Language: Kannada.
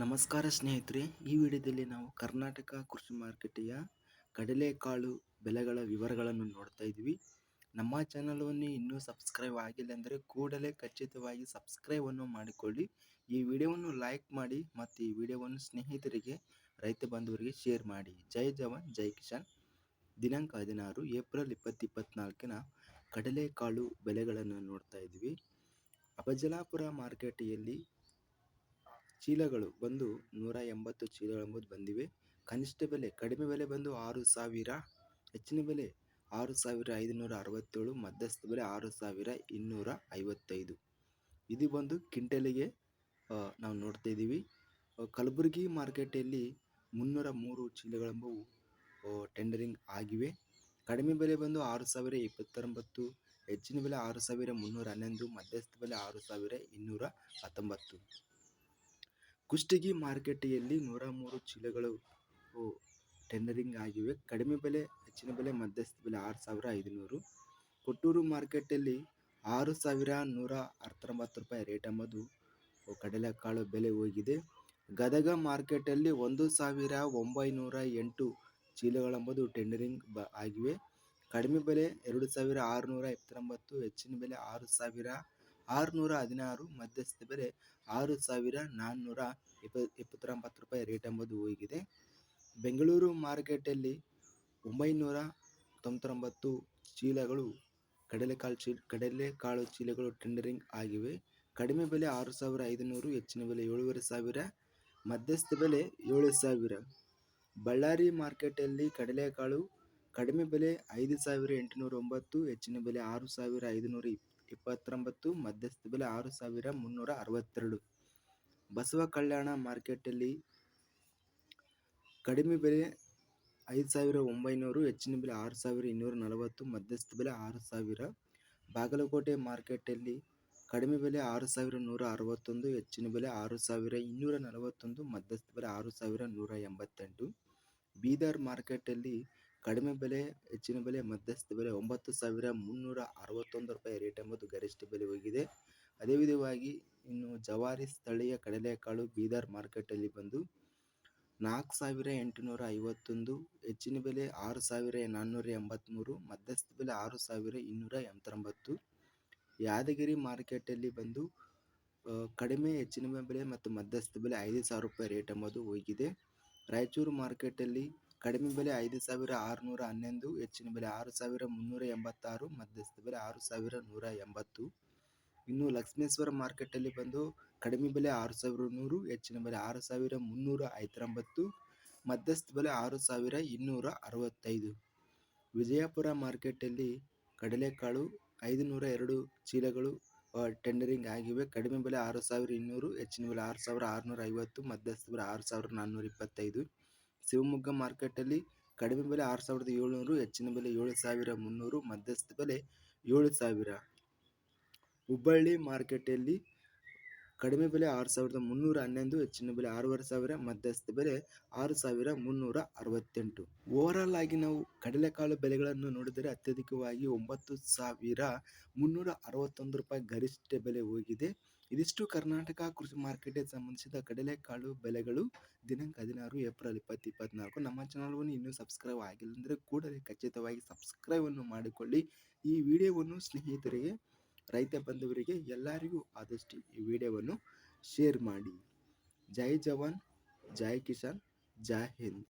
ನಮಸ್ಕಾರ ಸ್ನೇಹಿತರೆ, ಈ ವಿಡಿಯೋದಲ್ಲಿ ನಾವು ಕರ್ನಾಟಕ ಕೃಷಿ ಮಾರುಕಟ್ಟೆಯ ಕಡಲೆಕಾಳು ಬೆಲೆಗಳ ವಿವರಗಳನ್ನು ನೋಡ್ತಾ ಇದ್ವಿ ನಮ್ಮ ಚಾನಲನ್ನು ಇನ್ನೂ ಸಬ್ಸ್ಕ್ರೈಬ್ ಆಗಿಲ್ಲ ಅಂದರೆ ಕೂಡಲೇ ಖಚಿತವಾಗಿ ಸಬ್ಸ್ಕ್ರೈಬನ್ನು ಮಾಡಿಕೊಳ್ಳಿ. ಈ ವಿಡಿಯೋವನ್ನು ಲೈಕ್ ಮಾಡಿ ಮತ್ತು ಈ ವಿಡಿಯೋವನ್ನು ಸ್ನೇಹಿತರಿಗೆ, ರೈತ ಬಾಂಧವರಿಗೆ ಶೇರ್ ಮಾಡಿ. ಜೈ ಜವಾನ್, ಜೈ ಕಿಸಾನ್. ದಿನಾಂಕ ಹದಿನಾರು, ಏಪ್ರಿಲ್ ಇಪ್ಪತ್ತು ಇಪ್ಪತ್ನಾಲ್ಕಿನ ಕಡಲೆಕಾಳು ಬೆಲೆಗಳನ್ನು ನೋಡ್ತಾ ಇದ್ವಿ ಅಪಜಲಾಪುರ ಮಾರುಕಟ್ಟೆಯಲ್ಲಿ ಚೀಲಗಳು ಬಂದು ನೂರ ಎಂಬತ್ತು ಚೀಲಗಳೆಂಬುದು ಬಂದಿವೆ. ಕನಿಷ್ಠ ಬೆಲೆ, ಕಡಿಮೆ ಬೆಲೆ ಬಂದು ಆರು ಸಾವಿರ, ಹೆಚ್ಚಿನ ಬೆಲೆ ಆರು ಸಾವಿರ ಐದುನೂರ ಅರವತ್ತೇಳು, ಮಧ್ಯಸ್ಥ ಬೆಲೆ ಆರು ಸಾವಿರ ಇನ್ನೂರ ಐವತ್ತೈದು. ಇದು ಬಂದು ಕ್ವಿಂಟಲಿಗೆ ನಾವು ನೋಡ್ತಾ ಇದ್ದೀವಿ. ಕಲಬುರಗಿ ಮಾರ್ಕೆಟಲ್ಲಿ ಮುನ್ನೂರ ಮೂರು ಚೀಲಗಳೆಂಬವು ಟೆಂಡರಿಂಗ್ ಆಗಿವೆ. ಕಡಿಮೆ ಬೆಲೆ ಬಂದು ಆರು ಸಾವಿರ ಇಪ್ಪತ್ತೊಂಬತ್ತು, ಹೆಚ್ಚಿನ ಬೆಲೆ ಆರು ಸಾವಿರ ಮುನ್ನೂರ ಹನ್ನೊಂದು, ಮಧ್ಯಸ್ಥ ಬೆಲೆ ಆರು ಸಾವಿರ ಇನ್ನೂರ ಹತ್ತೊಂಬತ್ತು. ಕುಷ್ಟಗಿ ಮಾರುಕಟ್ಟೆಯಲ್ಲಿ ನೂರ ಮೂರು ಚೀಲಗಳು ಟೆಂಡರಿಂಗ್ ಆಗಿವೆ. ಕಡಿಮೆ ಬೆಲೆ, ಹೆಚ್ಚಿನ ಬೆಲೆ, ಮಧ್ಯಸ್ಥ ಬೆಲೆ ಆರು ಸಾವಿರ ಐದುನೂರು. ಕೊಟ್ಟೂರು ಮಾರ್ಕೆಟಲ್ಲಿ ಆರು ಸಾವಿರ ನೂರ ಹತ್ತೊಂಬತ್ತು ರೂಪಾಯಿ ರೇಟ್ ಎಂಬುದು ಕಡಲೆಕಾಳು ಬೆಲೆ ಹೋಗಿದೆ. ಗದಗ ಮಾರ್ಕೆಟಲ್ಲಿ ಒಂದು ಸಾವಿರ ಒಂಬೈನೂರ ಎಂಟು ಚೀಲಗಳೆಂಬುದು ಟೆಂಡರಿಂಗ್ ಬ, ಆಗಿವೆ. ಕಡಿಮೆ ಬೆಲೆ ಎರಡು ಸಾವಿರ ಆರುನೂರ ಎಪ್ಪತ್ತೊಂಬತ್ತು ಹೆಚ್ಚಿನ ಬೆಲೆ ಆರು ಸಾವಿರ ಆರುನೂರ ಹದಿನಾರು ಮಧ್ಯಸ್ಥ ಬೆಲೆ ಆರು ಸಾವಿರ ನಾನ್ನೂರ ಇಪ್ಪ ಇಪ್ಪತ್ತೊಂಬತ್ತು ರೂಪಾಯಿ ರೇಟ್ ಎಂಬುದು ಹೋಗಿದೆ. ಬೆಂಗಳೂರು ಮಾರ್ಕೆಟಲ್ಲಿ ಒಂಬೈನೂರ ತೊಂಬತ್ತೊಂಬತ್ತು ಚೀಲಗಳು, ಕಡಲೆಕಾಳು ಚೀಲ, ಕಡಲೆಕಾಳು ಚೀಲಗಳು ಟೆಂಡರಿಂಗ್ ಆಗಿವೆ. ಕಡಿಮೆ ಬೆಲೆ ಆರು ಸಾವಿರ ಐದುನೂರು, ಹೆಚ್ಚಿನ ಬೆಲೆ ಏಳುವರೆ ಸಾವಿರ, ಮಧ್ಯಸ್ಥ ಬೆಲೆ ಏಳು ಸಾವಿರ. ಬಳ್ಳಾರಿ ಮಾರ್ಕೆಟಲ್ಲಿ ಕಡಲೆಕಾಳು ಕಡಿಮೆ ಬೆಲೆ ಐದು ಸಾವಿರ ಎಂಟುನೂರ ಒಂಬತ್ತು, ಹೆಚ್ಚಿನ ಬೆಲೆ ಆರು ಸಾವಿರ ಐದುನೂರ ಇಪ್ಪತ್ತೊಂಬತ್ತು, ಮಧ್ಯಸ್ಥ ಬೆಲೆ ಆರು ಸಾವಿರ ಮುನ್ನೂರ ಅರವತ್ತೆರಡು. ಬಸವ ಕಲ್ಯಾಣ ಮಾರ್ಕೆಟಲ್ಲಿ ಕಡಿಮೆ ಬೆಲೆ ಐದು ಸಾವಿರ ಒಂಬೈನೂರು, ಹೆಚ್ಚಿನ ಬೆಲೆ ಆರು ಸಾವಿರ ಇನ್ನೂರ ನಲವತ್ತು, ಮಧ್ಯಸ್ಥ ಬೆಲೆ ಆರು ಸಾವಿರ. ಬಾಗಲಕೋಟೆ ಮಾರ್ಕೆಟಲ್ಲಿ ಕಡಿಮೆ ಬೆಲೆ ಆರು ಸಾವಿರ ನೂರ ಅರವತ್ತೊಂದು, ಹೆಚ್ಚಿನ ಬೆಲೆ ಆರು ಸಾವಿರ ಇನ್ನೂರ ನಲವತ್ತೊಂದು, ಮಧ್ಯಸ್ಥ ಬೆಲೆ ಆರು ಸಾವಿರ ನೂರ ಎಂಬತ್ತೆಂಟು. ಬೀದರ್ ಮಾರ್ಕೆಟಲ್ಲಿ ಕಡಿಮೆ ಬೆಲೆ, ಹೆಚ್ಚಿನ ಬೆಲೆ, ಮಧ್ಯಸ್ಥ ಬೆಲೆ ಒಂಬತ್ತು ಸಾವಿರ ಮುನ್ನೂರ ಅರವತ್ತೊಂದು ರೂಪಾಯಿ ರೇಟ್ ಎಂಬುದು ಗರಿಷ್ಠ ಬೆಲೆ ಹೋಗಿದೆ. ಅದೇ ವಿಧವಾಗಿ ಇನ್ನು ಜವಾರಿ ಸ್ಥಳೀಯ ಕಡಲೆಕಾಳು ಬೀದರ್ ಮಾರ್ಕೆಟಲ್ಲಿ ಬಂದು ನಾಲ್ಕು ಸಾವಿರ ಎಂಟುನೂರ ಐವತ್ತೊಂದು, ಹೆಚ್ಚಿನ ಬೆಲೆ ಆರು ಸಾವಿರ ನಾನ್ನೂರ ಎಂಬತ್ತ್ಮೂರು ಮಧ್ಯಸ್ಥ ಬೆಲೆ ಆರು ಸಾವಿರ ಇನ್ನೂರ ಎಂಬತ್ತೊಂಬತ್ತು. ಯಾದಗಿರಿ ಮಾರ್ಕೆಟಲ್ಲಿ ಬಂದು ಕಡಿಮೆ, ಹೆಚ್ಚಿನ ಬೆಲೆ ಮತ್ತು ಮಧ್ಯಸ್ಥ ಬೆಲೆ ಐದು ಸಾವಿರ ರೂಪಾಯಿ ರೇಟ್ ಎಂಬುದು ಹೋಗಿದೆ. ರಾಯಚೂರು ಮಾರ್ಕೆಟಲ್ಲಿ ಕಡಿಮೆ ಬೆಲೆ ಐದು ಸಾವಿರ ಆರುನೂರ ಹನ್ನೊಂದು, ಹೆಚ್ಚಿನ ಬೆಲೆ ಆರು ಸಾವಿರ ಮುನ್ನೂರ ಎಂಬತ್ತಾರು, ಮಧ್ಯಸ್ಥ ಬೆಲೆ ಆರು ಸಾವಿರ ನೂರ ಎಂಬತ್ತು. ಇನ್ನು ಲಕ್ಷ್ಮೇಶ್ವರ ಮಾರ್ಕೆಟಲ್ಲಿ ಬಂದು ಕಡಿಮೆ ಬೆಲೆ ಆರು ಸಾವಿರ ನೂರು, ಹೆಚ್ಚಿನ ಬೆಲೆ ಆರು ಸಾವಿರ ಮುನ್ನೂರ ಐವತ್ತೊಂಬತ್ತು, ಮಧ್ಯಸ್ಥ ಬೆಲೆ ಆರು ಸಾವಿರ ಇನ್ನೂರ ಅರವತ್ತೈದು. ವಿಜಯಪುರ ಮಾರ್ಕೆಟಲ್ಲಿ ಕಡಲೆಕಾಳು ಐದು ನೂರ ಎರಡು ಚೀಲಗಳು ಟೆಂಡರಿಂಗ್ ಆಗಿವೆ. ಕಡಿಮೆ ಬೆಲೆ ಆರು ಸಾವಿರ ಇನ್ನೂರು, ಹೆಚ್ಚಿನ ಬೆಲೆ ಆರು ಸಾವಿರ ಆರುನೂರ ಐವತ್ತು, ಮಧ್ಯಸ್ಥ ಬೆಲೆ ಆರು ಸಾವಿರ ನಾನ್ನೂರ ಇಪ್ಪತ್ತೈದು. ಶಿವಮೊಗ್ಗ ಮಾರ್ಕೆಟಲ್ಲಿ ಕಡಿಮೆ ಬೆಲೆ ಆರು ಸಾವಿರದ ಏಳುನೂರು, ಹೆಚ್ಚಿನ ಬೆಲೆ ಏಳು ಸಾವಿರ ಮುನ್ನೂರು, ಮಧ್ಯಸ್ಥ ಬೆಲೆ ಏಳು ಸಾವಿರ. ಹುಬ್ಬಳ್ಳಿ ಮಾರ್ಕೆಟಲ್ಲಿ ಕಡಿಮೆ ಬೆಲೆ ಆರು ಸಾವಿರದ ಮುನ್ನೂರ ಹನ್ನೊಂದು, ಹೆಚ್ಚಿನ ಬೆಲೆ ಆರೂವರೆ ಸಾವಿರ, ಮಧ್ಯಸ್ಥ ಬೆಲೆ ಆರು ಸಾವಿರ ಮುನ್ನೂರ ಅರವತ್ತೆಂಟು. ಓವರಾಲ್ ಆಗಿ ನಾವು ಕಡಲೆಕಾಳು ಬೆಲೆಗಳನ್ನು ನೋಡಿದರೆ ಅತ್ಯಧಿಕವಾಗಿ ಒಂಬತ್ತು ಸಾವಿರ ಮುನ್ನೂರ ಅರವತ್ತೊಂದು ರೂಪಾಯಿ ಗರಿಷ್ಠ ಬೆಲೆ ಹೋಗಿದೆ. ಇದಿಷ್ಟು ಕರ್ನಾಟಕ ಕೃಷಿ ಮಾರ್ಕೆಟ್ಗೆ ಸಂಬಂಧಿಸಿದ ಕಡಲೆಕಾಳು ಬೆಲೆಗಳು ದಿನಾಂಕ ಹದಿನಾರು ಏಪ್ರಿಲ್ ಇಪ್ಪತ್ತು ಇಪ್ಪತ್ನಾಲ್ಕು. ನಮ್ಮ ಚಾನಲ್ವನ್ನು ಇನ್ನೂ ಸಬ್ಸ್ಕ್ರೈಬ್ ಆಗಿಲ್ಲ ಅಂದರೆ ಕೂಡಲೇ ಖಚಿತವಾಗಿ ಸಬ್ಸ್ಕ್ರೈಬನ್ನು ಮಾಡಿಕೊಳ್ಳಿ. ಈ ವಿಡಿಯೋವನ್ನು ಸ್ನೇಹಿತರಿಗೆ ರೈತ ಬಂಧುವರಿಗೆ ಎಲ್ಲರಿಗೂ ಆದಷ್ಟು ಈ ವಿಡಿಯೋವನ್ನು ಶೇರ್ ಮಾಡಿ. ಜೈ ಜವಾನ್ ಜೈ ಕಿಸಾನ್ ಜೈ ಹಿಂದ್.